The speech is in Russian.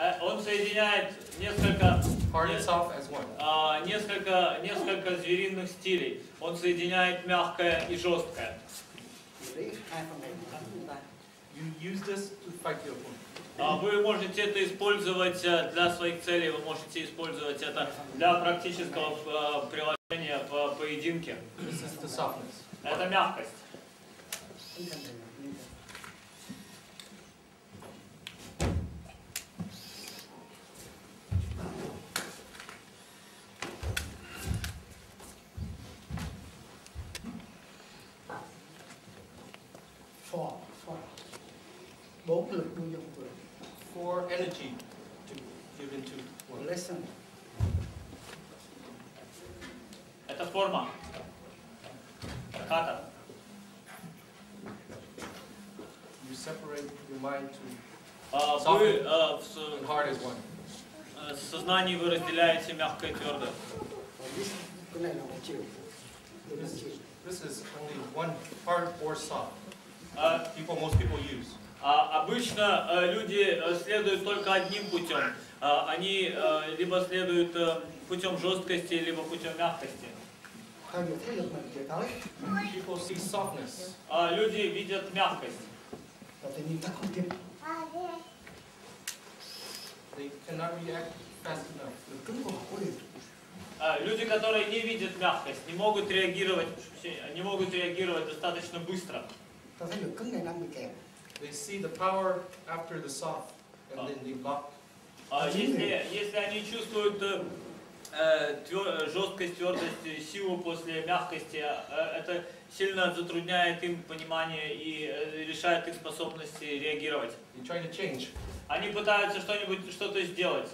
Э, Он соединяет несколько, hard and не- soft as one. а, несколько, несколько звериных стилей. Он соединяет мягкое и жесткое. А Вы можете это использовать э, для своих целей, вы можете использовать это для практического э, приложения в поединке. Это мягкость. for for bốn lực nuôi dụng của For energy to give into one. lesson Это форма. Ката. You separate your mind to А, Вы э, в с- and hard as one. э, в сознании вы разделяете мягкое и твердое. và this cái này là một chiều Đây là một chiều This is only one hard or soft. А, People, most people use. а Обычно э, люди э, следуют только одним путем. А, Они э, либо следуют путем жесткости, либо путем мягкости. People see softness. А Люди видят мягкость. They cannot react fast enough. А, Люди, которые не видят мягкость, не могут реагировать, не могут реагировать достаточно быстро. Ta thấy lực cứng này đang bị kẹt They see the power after the soft, and then they lock. А Если, если они чувствуют э, э, твер- жесткость, твердость, э, силу после мягкости, это сильно затрудняет им понимание и решает их способности реагировать. They try to change. Они пытаются что-нибудь, что-то сделать.